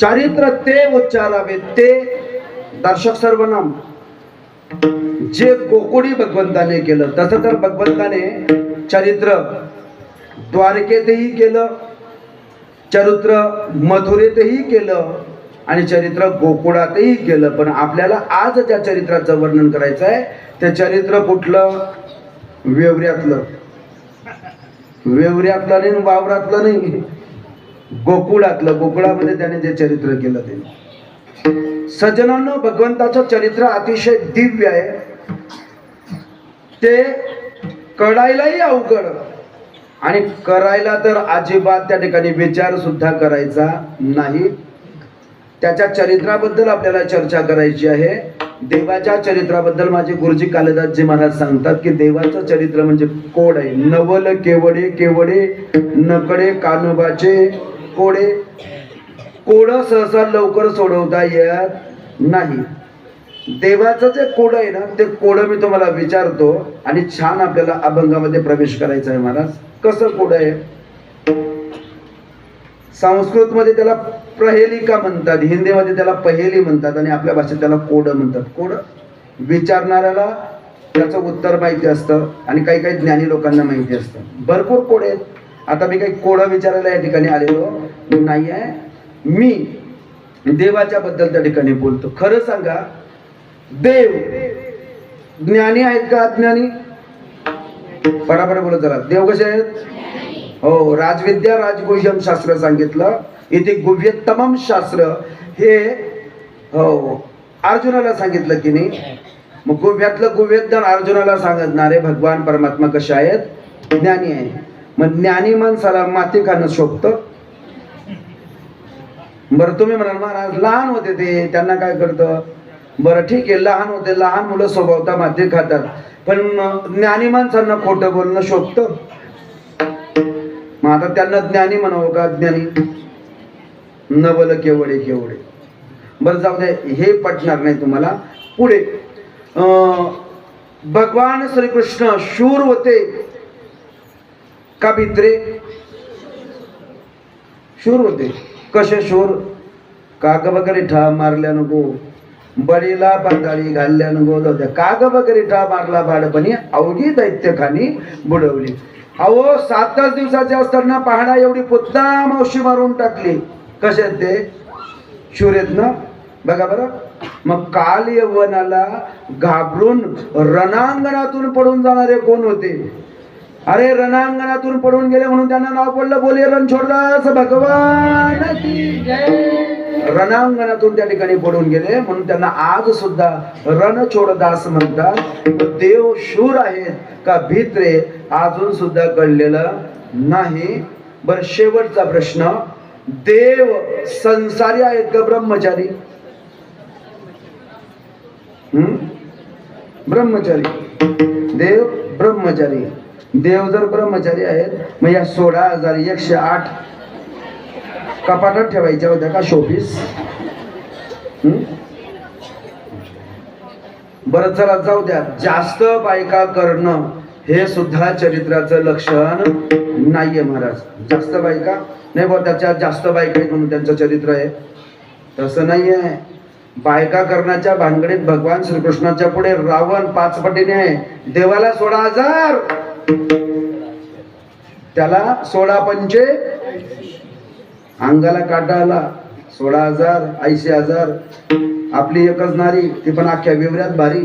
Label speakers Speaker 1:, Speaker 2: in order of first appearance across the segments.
Speaker 1: चारित्र ते उच्चारावे ते दर्शक सर्वनाम. जे गोकुडी भगवंताने केलं तसं तर भगवंताने चरित्र द्वारकेतही केलं चरित्र मथुरेतही केलं आणि चरित्र गोकुळातही केलं. पण आपल्याला आज ज्या चरित्राचं वर्णन करायचं आहे ते चरित्र कुठलं? वेवऱ्यातलं. वेवऱ्यातलं नाही वावरातलं नाही. गोकुळातलं गोकुळामध्ये त्याने जे चरित्र केलं ते. सज्जनांनो भगवंताचं चरित्र अतिशय दिव्य आहे. ते कळायलाही अवघड. आणि करायला तर अजिबात त्या ठिकाणी विचार सुद्धा करायचा नाही. त्याच्या चरित्राबद्दल आपल्याला चर्चा करायची आहे. देवाच्या चरित्राबद्दल माझे गुरुजी कालिदासजी महाराज सांगतात की देवाचं चरित्र म्हणजे कोड आहे. नवल केवडे केवडे नकडे कानोबाचे कोडे? कोड सहसा लवकर सोडवता येत नाही. देवाचं जे कोड आहे ना ते कोड मी तुम्हाला विचारतो आणि छान आपल्याला अभंगामध्ये प्रवेश करायचा आहे महाराज. कसं कोड आहे? संस्कृतमध्ये त्याला प्रहेलिका म्हणतात? हिंदीमध्ये त्याला पहेली म्हणतात आणि आपल्या भाषेत त्याला कोड म्हणतात. कोड? विचारणाऱ्याला त्याचं उत्तर माहिती असतं आणि काही काही ज्ञानी लोकांना माहिती असतं. भरपूर कोड आहेत. आता मी काही कोड विचारायला या ठिकाणी आलेलो नाही आहे. मी देवाच्या बद्दल त्या ठिकाणी बोलतो. खरं सांगा देव ज्ञानी आहेत का अज्ञानी? फटाफट बोलत जरा. देव कसे आहेत? हो राजविद्या राजगुह्यम शास्त्र सांगितलं. इथे गुह्यतमम शास्त्र. हे हो अर्जुनाला सांगितलं की नाही. मग गुव्यातलं गुह्यज्ञान अर्जुनाला सांगणारे भगवान परमात्मा कसे आहेत? ज्ञानी आहे मग ज्ञानी माणसाला माती खाणं शोभतं? बरं तुम्ही म्हणाल महाराज लहान होते ते त्यांना काय करतं? बरं ठीक आहे लहान होते लहान मुलं स्वभावता माती खातात. पण ज्ञानी माणसांना खोटं बोलणं शोभत? मग आता त्यांना ज्ञानी म्हणावं का ज्ञानी नवल केवढे केवढे. बरं जाऊ दे हे पटणार नाही तुम्हाला. पुढे अं, भगवान श्रीकृष्ण शूर होते. का भित्रे? शूर होते. कसे शूर? काग वगैरे ठा मारल्या नको. बळीला पाताळी घालल्या नको. जाऊ द्या. काग वगैरे ठा मारला बाळपणी. अवघी दैत्यखानी बुडवली. अहो सात तास दिवसाचे असताना पहाडा एवढी पुत्ता मावशी मारून टाकली. कसे ते? शूर आहेत ना? बघा बरं. मग काल यवनाला घाबरून रणांगणातून पडून जाणारे कोण होते? अरे रणांगणातून पडून गेले म्हणून त्यांना नाव पडलं. बोले रणछोडदास भगवान रणांगणातून त्या ठिकाणी पडून गेले म्हणून त्यांना आज सुद्धा रणछोडदास म्हणतात. देव शूर आहेत का भित्रे अजून सुद्धा कळलेलं नाही. बर शेवटचा प्रश्न. देव संसारी आहेत का ब्रह्मचारी? हम्म? ब्रह्मचारी. देव ब्रह्मचारी. देव जर ब्रह्मचारी आहेत मग या सोळा हजार एकशे आठ कपाटात ठेवायच्या होत्या का शोपीस? बरं चला जाऊ द्या. जास्त बायका करणं हे सुद्धा चरित्राचं लक्षण नाहीये महाराज. जास्त बायका? नाही बा त्याच्या जास्त बायका आहेत म्हणून त्यांचं चरित्र आहे. तसं नाहीये. बायका करण्याच्या भानगडीत भगवान श्रीकृष्णाच्या पुढे रावण पाच पटीने आहे. देवाला सोळा हजार! त्याला सोळा पंचे. अंगाला काटा आला. सोळा हजार ऐंशी हजार. आपली एकच नारी ती पण अख्ख्या विवऱ्यात भारी.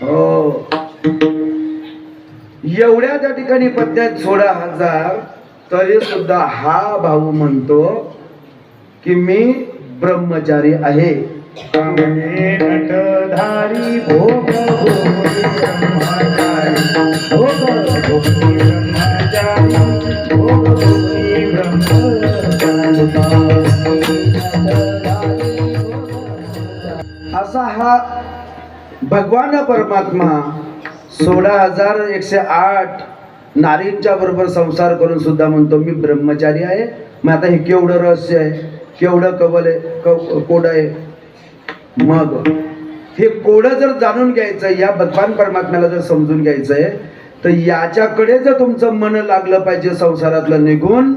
Speaker 1: हो. एवढ्या त्या ठिकाणी पत्त्यात सोळा हजार तरी सुद्धा हा भाऊ म्हणतो की मी ब्रह्मचारी आहे.
Speaker 2: कामने नटधारी
Speaker 1: असा हा भगवान परमात्मा सोळा हजार एकशे आठ नारींच्या बरोबर संसार करून सुद्धा म्हणतो मी ब्रह्मचारी आहे मग आता हे केवढं रहस्य आहे केवढं कवल आहे क- कोड आहे? मग हे कोड जर जाणून घ्यायचं या भगवान परमात्म्याला जर समजून घ्यायचंय तर याच्याकडे जर तुमचं मन लागलं पाहिजे संसारातलं निघून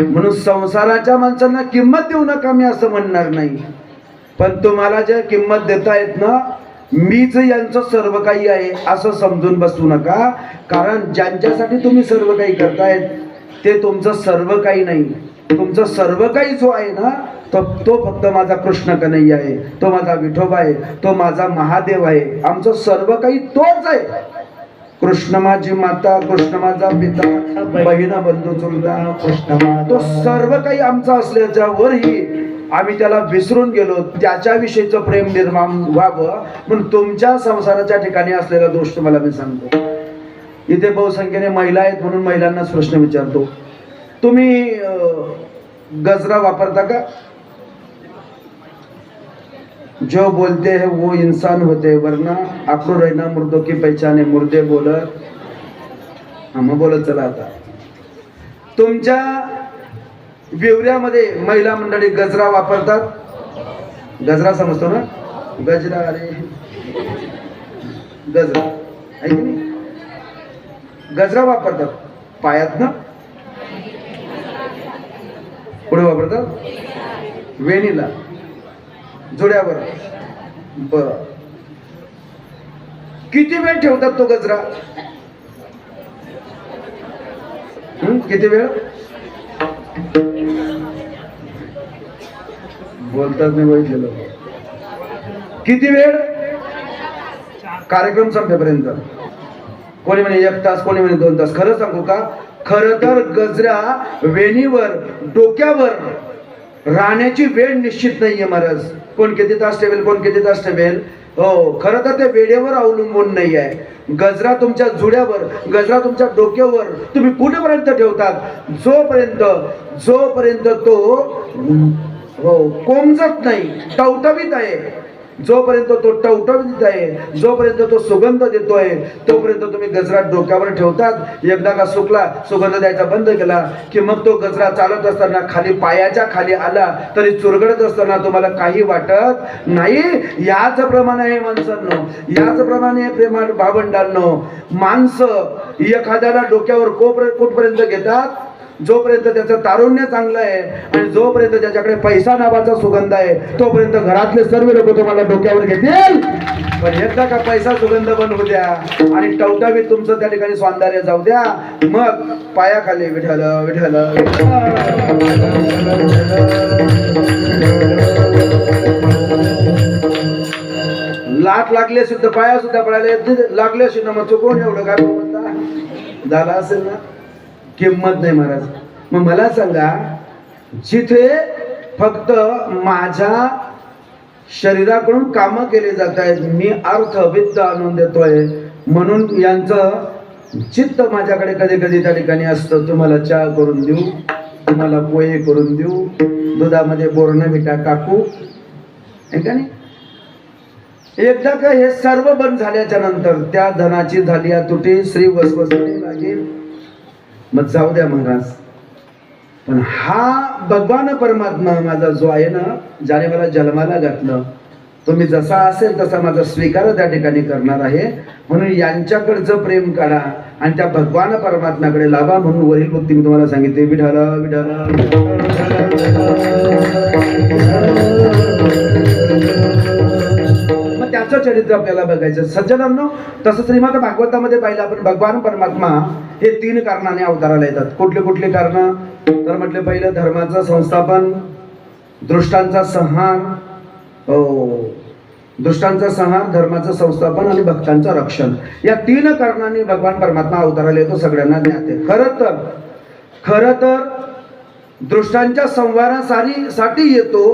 Speaker 1: म्हणून संसाराच्या माणसांना किंमत देऊ नका मी असं म्हणणार नाही. पण तुम्हाला जे किंमत देता येत ना मीच यांचं सर्व काही आहे असं समजून बसू नका. कारण ज्यांच्यासाठी तुम्ही सर्व काही करतायत ते तुमचं सर्व काही नाही. तुमचं सर्व काही जो आहे ना तो तो फक्त माझा कृष्ण कन्हैया आहे तो माझा विठोबा आहे तो माझा महादेव आहे आमचं सर्व काही तोच आहे. कृष्ण माझी माता कृष्ण माझा पिता बहिणा बंधू चुलता
Speaker 2: कृष्ण
Speaker 1: तो सर्व काही आमचा असल्याच्या वरही आम्ही त्याला विसरून गेलो त्याच्याविषयीचं प्रेम निर्माण व्हावं म्हणून तुमच्या संसाराच्या ठिकाणी असलेला दोष तुम्हाला मी सांगतो. इथे बहुसंख्येने महिला आहेत म्हणून महिलांनाच प्रश्न विचारतो. तुम्ही गजरा वापरता का? जो बोलते हैं वो इंसान होते वरना आपको रहना मुर्दों की पहचान है। मुर्दे बोलत हा मग बोलत चला आता। तुमच्या विवऱ्यामध्ये महिला मंडळी गजरा वापरतात? गजरा समजतो ना? गजरा अरे गजरा गजरा वापरतात. पायात ना? पुढे वापरतात वेणीला. जुड्यावर. बर. किती वेळ ठेवतात तो गजरा? किती वेळ? बोलतात मी बघितलेलं. किती वेळ? कार्यक्रम संपेपर्यंत. कोणी म्हणे एक तास कोणी म्हणे दोन तास. खरं सांगू का? खरं तर गजरा वेणीवर डोक्यावर राहण्याची वेळ निश्चित नाहीये महाराज. कोण किती तास ठेवेल कोण किती तास ठेवेल? हो खरं तर ते वेळेवर अवलंबून नाही आहे गजरा तुमच्या जुड्यावर गजरा तुमच्या डोक्यावर तुम्ही कुठेपर्यंत ठेवतात? जोपर्यंत जोपर्यंत तो हो कोमजत नाही टवटवीत आहे. जोपर्यंत तो टवटवीत आहे जोपर्यंत तो सुगंध देतोय तोपर्यंत तुम्ही गजरा डोक्यावर ठेवतात. एकदा का सुकला सुगंध द्यायचा बंद केला की मग तो गजरा चालत असताना खाली पायाच्या खाली आला तरी चुरगडत असताना तुम्हाला काही वाटत नाही? याच प्रमाणे आहे माणसांनो याच प्रमाणे प्रेमा भावंडांनो. माणसं एखाद्याला डोक्यावर कोपर कुठपर्यंत घेतात? जोपर्यंत त्याचं तारुण्य चांगलं आहे आणि जोपर्यंत त्याच्याकडे पैसा नावाचा सुगंध आहे तोपर्यंत घरातले सर्व लोक तुम्हाला डोक्यावर घेतील. पण एकदा का पैसा सुगंध बंद होऊ द्या आणि टवटावीत तुमचं त्या ठिकाणी सौंदर्य जाऊ द्या मग पायाखाली विठल विठल लाट लागले सुद्धा पाया सुद्धा पडायला लागले सुद्धा मग चुकून एवढं काय म्हणता झाला असेल ना? किंमत नाही महाराज. मग मला सांगा जिथे फक्त माझ्या शरीराकडून कामं केले जात आहेत मी अर्थ वित्त आणून देतोय. म्हणून यांचं चित्त माझ्याकडे कधी कधी त्या ठिकाणी असतं. तुम्हाला चहा करून देऊ तुम्हाला पोहे करून देऊ दुधामध्ये बोर्नविटा टाकू. आहे नाही? एकदा का हे सर्व बंद झाल्याच्यानंतर त्या धनाची झाली तुटी श्री वसवसणी लागेल मग जाऊ द्या महाराज. पण हा भगवान परमात्मा माझा जो आहे ना ज्याने मला जन्माला घातलं तो मी जसा असेल तसा माझा स्वीकार त्या ठिकाणी करणार आहे. म्हणून यांच्याकडचं प्रेम काढा आणि त्या भगवान परमात्म्याकडे लावा म्हणून वरील भक्ती मी तुम्हाला सांगितले. विठाल मग त्याचं चरित्र आपल्याला बघायचं. सज्जनांनो तसं श्रीमद भागवतामध्ये पाहिलं आपण भगवान परमात्मा हे तीन कारणाने अवताराला येतात. कुठले कुठले कारण? तर म्हटले पहिलं धर्माचं संस्थापन दृष्टांचा संहार हो. दृष्टांचा संहार धर्माचं संस्थापन आणि भक्तांचं रक्षण. या तीन कारणांनी भगवान परमात्मा अवताराला येतो सगळ्यांना ज्ञात. आहे खरं तर खरं तर दृष्टांच्या संवारासाठी साठी येतो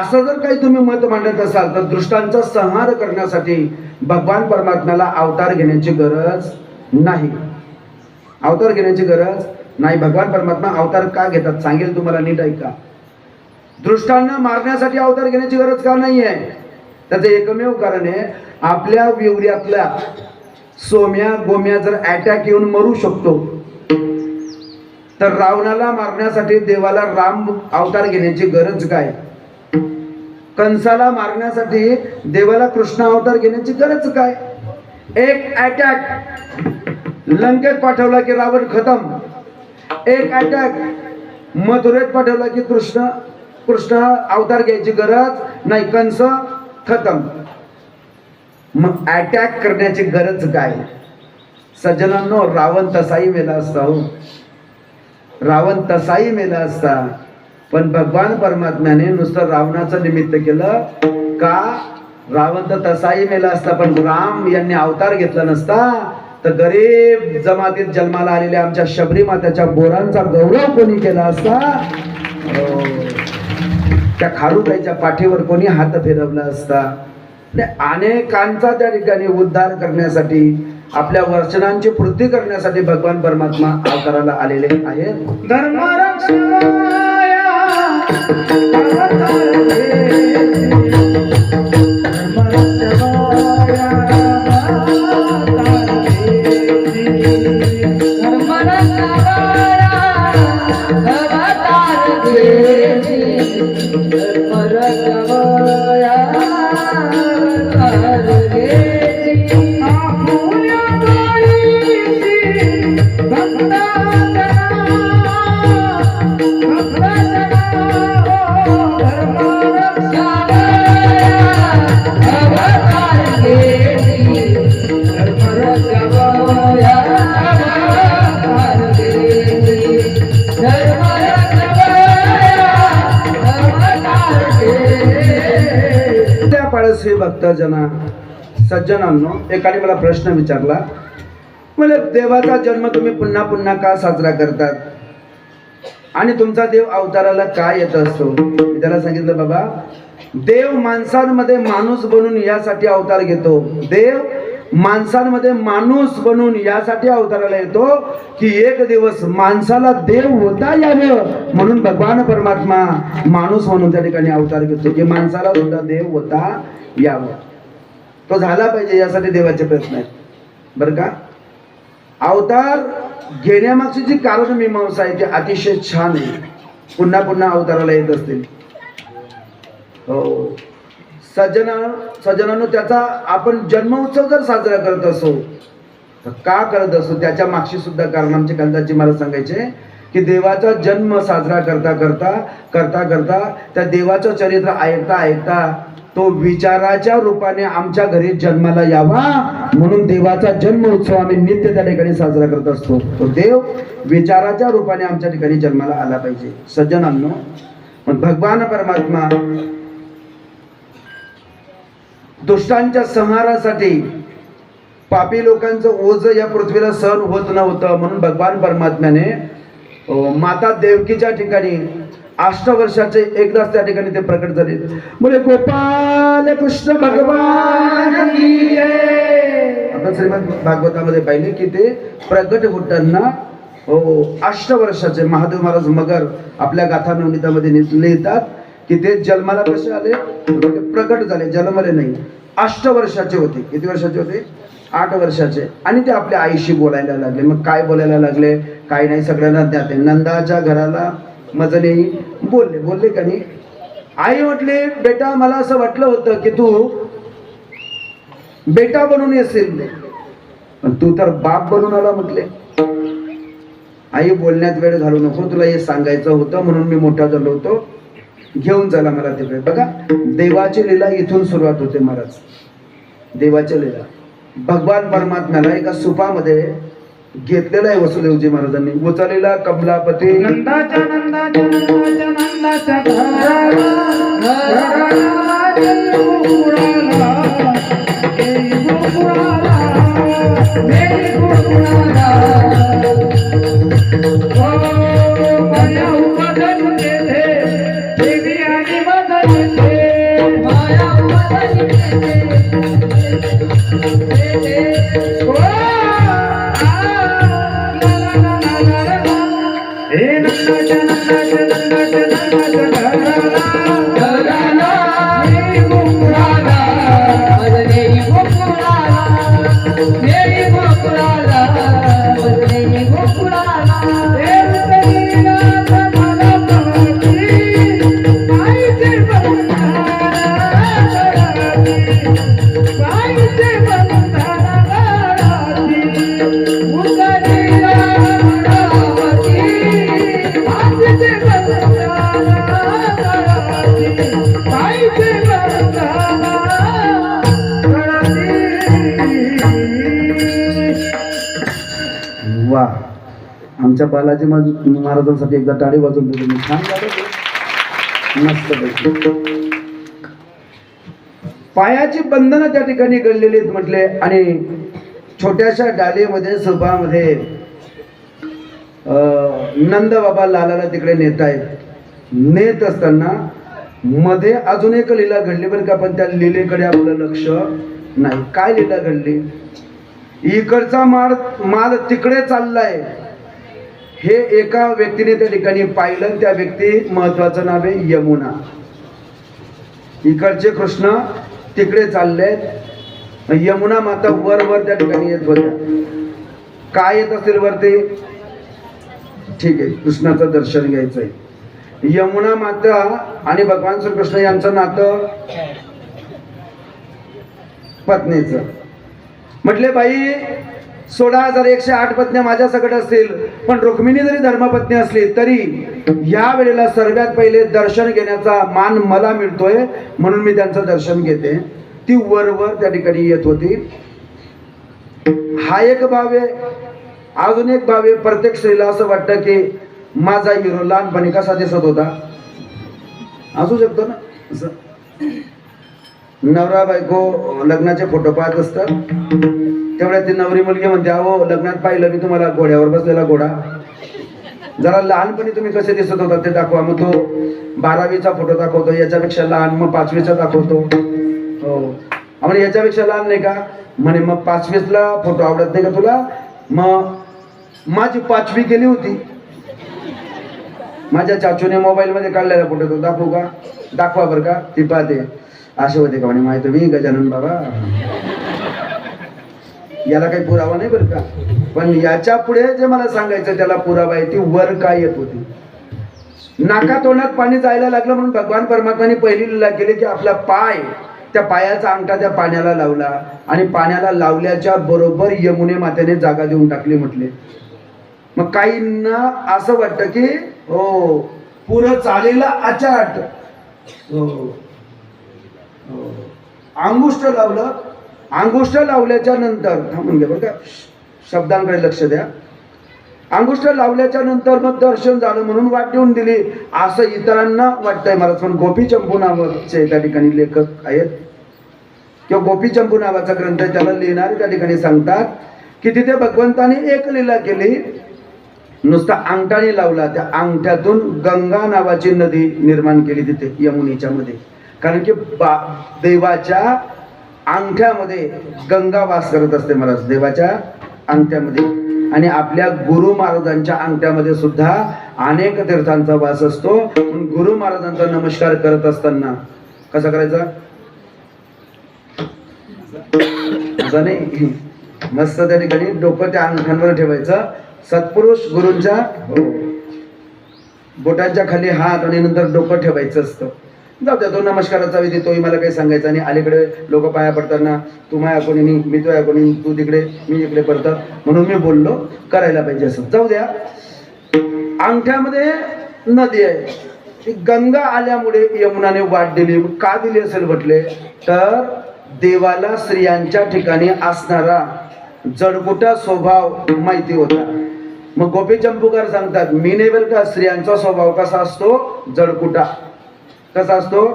Speaker 1: असं जर काही तुम्ही मत मांडत असाल तर दृष्टांचा संहार करण्यासाठी भगवान परमात्म्याला अवतार घेण्याची गरज नाही. अवतार घेण्याची गरज नाही. भगवान परमात्मा अवतार का घेतात? सांगेल तुम्हाला नीट ऐका. दृष्टांना मारण्यासाठी अवतार घेण्याची गरज का नाही आहे त्याचं एकमेव कारण आहे आपल्या विवर्यातल्या सोम्या गोम्या जर अटॅक येऊन मरू शकतो तर रावणाला मारण्यासाठी देवाला राम अवतार घेण्याची गरज काय? कंसाला मारण्यासाठी देवाला कृष्ण अवतार घेण्याची गरज काय? एक अटॅक लंकेत पाठवला की रावण खतम. एक अटॅक मथुरेत पाठवला की कृष्ण कृष्ण अवतार घ्यायची गरज नाही कंस खतम. मग अटॅक करण्याची गरज काय? सज्जनांनो रावण तसाही मेला असता हो. रावण तसाही मेला असता. पण भगवान परमात्म्याने नुसतं रावणाचं निमित्त केलं का? रावण तर तसाही मेला असता पण राम यांनी अवतार घेतला नसता. तर गरीब जमातीत जन्माला आलेल्या आमच्या शबरी मात्याच्या बोरांचा गौरव कोणी केला असता? त्या खारुबाईच्या पाठीवर कोणी हात फिरवला असता? म्हणजे अनेकांचा त्या ठिकाणी उद्धार करण्यासाठी आपल्या वर्चनांची पूर्ती करण्यासाठी भगवान परमात्मा अवताराला आलेले आहेत.
Speaker 2: धर्म
Speaker 1: पाळसी भक्तजना सज्जनांनो एकाने मला प्रश्न विचारला म्हणजे देवाचा जन्म तुम्ही पुन्हा पुन्हा का साजरा करतात? आणि तुमचा देव अवताराला का येत असतो? मी त्याला सांगितलं बाबा देव माणसांमध्ये माणूस बनून यासाठी अवतार घेतो. देव माणसांमध्ये माणूस बनून यासाठी अवताराला येतो की एक दिवस माणसाला देव होता यावं म्हणून भगवान परमात्मा माणूस म्हणून त्या ठिकाणी अवतार घेतो की माणसाला सुद्धा देव होता यावं. तो झाला पाहिजे यासाठी देवाचे प्रयत्न आहेत. बरं का? अवतार घेण्यामागची जी कारण मीमांसा आहे ती अतिशय छान आहे. पुन्हा पुन्हा अवताराला येत असतील. हो. सज्जना सज्जनानं त्याचा आपण जन्मोत्सव जर साजरा करत असो तर का करत असो? त्याच्या मागची सुद्धा कारण आमचे कांदाजी मला सांगायचे की देवाचा जन्म साजरा करता करता करता करता त्या देवाचं चरित्र ऐकता ऐकता तो विचाराच्या रूपाने आमच्या घरी जन्माला यावा. म्हणून देवाचा जन्म उत्सव आम्ही नित्य त्या ठिकाणी साजरा करत असतो. तो देव विचाराच्या रूपाने आमच्या ठिकाणी जन्माला आला पाहिजे. सज्जनांनो मग भगवान परमात्मा दुष्टांच्या संहारासाठी पापी लोकांचं ओझ या पृथ्वीला सहन होत नव्हतं म्हणून भगवान परमात्म्याने माता देवकीच्या ठिकाणी अष्टवर्षाचे एकदाच त्या ठिकाणी ते प्रकट झाले. म्हणजे गोपाल कृष्ण भगवान आपण श्रीमद भागवतामध्ये पाहिले की ते प्रकट होताना हो अष्टवर्षाचे महादेव महाराज मगर आपल्या गाथा नवनीतामध्ये लिहितात की ते जन्माला कसे आले? प्रकट झाले जन्मले नाही. अष्ट वर्षाचे होते. किती वर्षाचे होते? आठ वर्षाचे. आणि ते आपल्या आईशी बोलायला लागले. मग काय बोलायला लागले? काय नाही सगळ्यांना ज्ञात. आहे नंदाच्या घराला मजने बोलले. बोलले का नाही? आई म्हटले बेटा मला असं वाटलं होतं की तू बेटा बनून येशील. पण तू तर बाप बनून आला म्हटले. आई बोलण्यात वेळ घालू नको. तुला हे सांगायचं होतं म्हणून मी मोठा झालो होतो. घेऊन चला मला तिकडे बघा देवाची लीला इथून सुरुवात होते महाराज. देवाची लीला. भगवान परमात्म्याला एका सुपामध्ये घेतलेला आहे वसुदेवजी महाराजांनी. उचललेला कमलापती.
Speaker 2: नंदाच्या नंदाच्या नंदाच्या नंदाच्या हे
Speaker 1: आमच्या बालाजी महाराज- महाराजांसाठी एकदा टाळी वाजवून दिली मी छान मस्त पायाची बंधनं त्या ठिकाणी घडलेली आहेत म्हटले आणि छोट्याशा डालीमध्ये सुभामध्ये नंद बाबा लालाला तिकडे नेत आहेत. नेत असताना मध्ये अजून एक लीला घडली बरं का पण त्या लिलेकडे आपलं लक्ष नाही. काय लीला घडली? इकडचा माल माल तिकडे चाललाय. हे एका व्यक्तीने त्या ठिकाणी पाहिलं त्या व्यक्ती महत्वाचं नाव आहे यमुना. इकडचे कृष्ण तिकडे चालले यमुना माता वर वर त्या ठिकाणी येत होत्या. काय येत असेल वरती? ठीक आहे कृष्णाचं दर्शन घ्यायचं आहे यमुना माता आणि भगवान श्रीकृष्ण यांचं नातं पत्नीचं. म्हटले बाई सोळा हजार एकशे आठ पत्न्या माझ्या सकट असतील पण रुक्मिणी जरी धर्मपत्नी असली तरी या वेळेला सर्वात पहिले दर्शन घेण्याचा मान मला मिळतोय म्हणून मी त्यांचं दर्शन घेते. ती वरवर त्या ठिकाणी येत होती. हा एक भाव आहे अजून एक भाव आहे प्रत्येक स्त्रीला असं वाटतं की माझा हिरो लहानपणी कसा दिसत होता. असू शकतो ना? असं. नवरा बायको लग्नाचे फोटो पाहत असतात तेवढ्या ती नवरी मुलगी म्हणते अहो लग्नात पाहिलं मी तुम्हाला घोड्यावर बसलेला घोडा. जरा लहानपणी तुम्ही कसे दिसत होता ते दाखवा. मग तो बारावीचा फोटो दाखवतो याच्यापेक्षा लहान मग पाचवीचा दाखवतो. हो. म्हणजे याच्यापेक्षा लहान नाही का? म्हणे मग पाचवीतला फोटो आवडत नाही का तुला? मग माझी पाचवी केली होती. माझ्या चाचूने मोबाईल मध्ये काढलेला फोटो तो दाखवू का? दाखवा बरं का ती पाहते. असे होते का म्हणे माहिती मी गजानन बाबा? याला काही पुरावा नाही बरं का? पण याच्यापुढे जे मला सांगायचं त्याला पुरावा आहे ती वर काय येत होती? नाका तोंडात पाणी जायला लागलं म्हणून भगवान परमात्माने पहिली लिला केली की आपला पाय त्या पायाचा अंगठा त्या पाण्याला लावला आणि पाण्याला लावल्याच्या बरोबर यमुने मातेने जागा देऊन टाकली म्हटले. मग काहींना असं वाटतं की हो पुर चालेला अचाट हो, हो. हो. अंगुष्ट लावलं अंगुष्ठ लावल्याच्या नंतर थांबून घ्या म्हणजे बरं का शब्दांकडे लक्ष द्या. अंगुष्ठ लावल्याच्या नंतर मग दर्शन झालं म्हणून वाटून दिली. असं इतरांना वाटतंय मला. पण गोपी चंपू नावाचे त्या ठिकाणी लेखक आहेत. किंवा गोपी चंपू नावाचा ग्रंथ आहे, त्याला लिहिणारे त्या ठिकाणी सांगतात की तिथे भगवंताने एक लीला केली. नुसता अंगठाने लावला. त्या अंगठ्यातून गंगा नावाची नदी निर्माण केली तिथे यमुनेच्या मध्ये. कारण की बा देवाच्या अंगठ्यामध्ये गंगा वास करत असते महाराज देवाच्या अंगठ्यामध्ये. आणि आपल्या गुरु महाराजांच्या अंगठ्यामध्ये सुद्धा अनेक तीर्थांचा वास असतो. गुरु महाराजांचा नमस्कार करत असताना कसा करायचा? नाही? मस्त त्या ठिकाणी डोकं त्या अंगठ्यांवर ठेवायचं. सत्पुरुष गुरूंच्या हो, बोटांच्या खाली हात आणि नंतर डोकं ठेवायचं असतं. जाऊ द्या तो नमस्काराचा विधी तोही मला काही सांगायचा आणि अलीकडे लोक पाया पडताना तू माया कोणी मी मी तुझ्या कोणी तू तिकडे मी इकडे पडतं. म्हणून मी बोललो करायला पाहिजे असं. जाऊ द्या. अंगठ्यामध्ये नदी आहे. ती गंगा आल्यामुळे यमुनाने वाट दिली का दिली असेल म्हटले तर देवाला स्त्रियांच्या ठिकाणी असणारा जडगुटा स्वभाव माहिती होता. मग गोपी चंपूकर सांगतात मी का स्त्रियांचा स्वभाव कसा असतो? जडकुटा कसा असतो?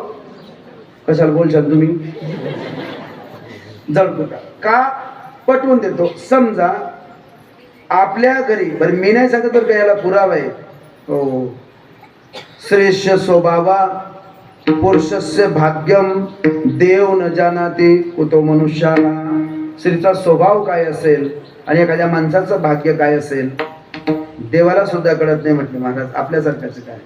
Speaker 1: कशाला बोलशाल तुम्ही? जडकुटा का? पटवून देतो. समजा आपल्या घरी बरं मी नाही सांगत तर याला पुरावा आहे. हो. श्रेष्ठ स्वभावा पुरुषस्य भाग्यम देव न जानाती कुतो मनुष्याला. स्त्रीचा स्वभाव काय असेल आणि एखाद्या माणसाचं भाग्य काय असेल देवाला सुद्धा कळत नाही म्हटले महाराज. आपल्यासारख्याचं काय?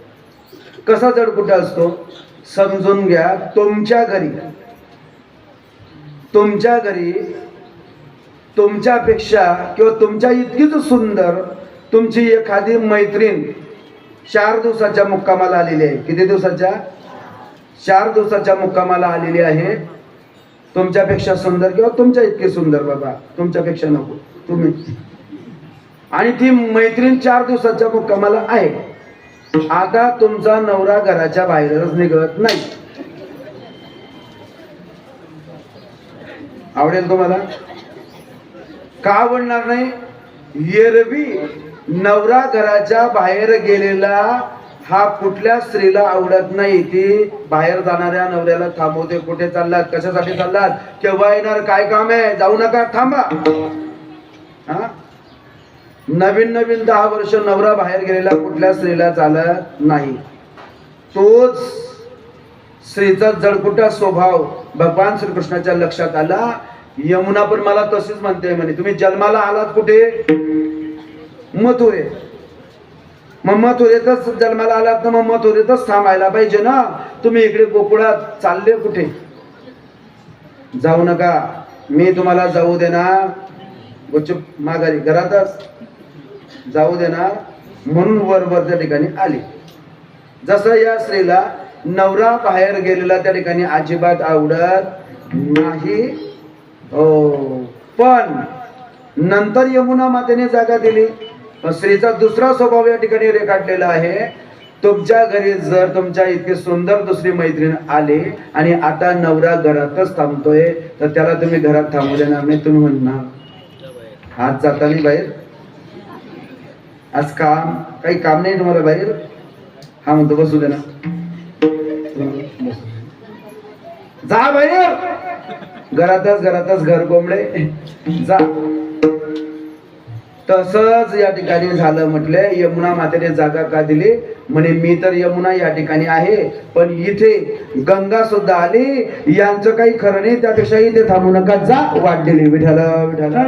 Speaker 1: कसा जड कुठं असतो? समजून घ्या तुमच्या घरी. तुमच्या घरी तुमच्यापेक्षा किंवा तुमच्या इतकीच सुंदर तुमची एखादी मैत्रीण चार दिवसाच्या मुक्कामाला आलेली आहे. किती दिवसाच्या? चार दिवसाच्या मुक्कामाला आलेली आहे. तुमच्यापेक्षा सुंदर किंवा तुमच्या इतकी सुंदर बाबा तुमच्यापेक्षा नको तुम्ही. आणि ती मैत्रीण चार दिवसाच्या मुक्कामाला आहे. आता तुमचा नवरा घराच्या बाहेरच निघत नाही. आवडेल तुम्हाला? का आवडणार नाही? एरवी नवरा घराच्या बाहेर गेलेला हा कुठल्या स्त्रीला आवडत नाही. ती बाहेर जाणाऱ्या नवऱ्याला थांबवते. कुठे चाललात? कशासाठी चाललात? केव्हा येणार? काय काम आहे? जाऊ नका थांबा. हा? नवीन नवीन दहा वर्ष नवरा बाहेर गेलेला कुठल्या स्त्रीला चालत नाही. तोच स्त्रीचा जडकुटा स्वभाव भगवान श्रीकृष्णाच्या लक्षात आला. यमुना पण मला तशीच म्हणते म्हणे तुम्ही जन्माला आलात कुठे? मथुरे. मग मथुरेतच जन्माला आलात ना मग मथुरेतच थांबायला पाहिजे ना. तुम्ही इकडे गोकुळात चालले कुठे? जाऊ नका. मी तुम्हाला जाऊ देणार. माघारी. घरातच. जाऊ देणार म्हणून वर त्या ठिकाणी आली. जसं या स्त्रीला नवरा बाहेर गेलेला त्या ठिकाणी अजिबात आवडत नाही. हो. पण नंतर यमुना मातेने जागा दिली. स्त्रीचा दुसरा स्वभाव या ठिकाणी रेखाटलेला आहे. तुमच्या घरी जर तुमच्या इतकी सुंदर दुसरी मैत्रीण आली आणि आता नवरा घरातच थांबतोय तर त्याला तुम्ही घरात थांबू देणार नाही. तुम्ही म्हणणार आज जाताना बाहेर आज काम काही काम नाही तुम्हाला बाहेर. हा म्हणतो बसू दे ना. जा बाहेर. घरातच घरातच घर कोंबडे. जा. तसच या ठिकाणी झालं म्हटले यमुना मातेने जागा का दिली? म्हणे मी तर यमुना या ठिकाणी आहे पण इथे गंगा सुद्धा आली. यांचं काही खरं नाही त्यापेक्षा इथे थांबू नका. जा वाट दिली विठाला विठाला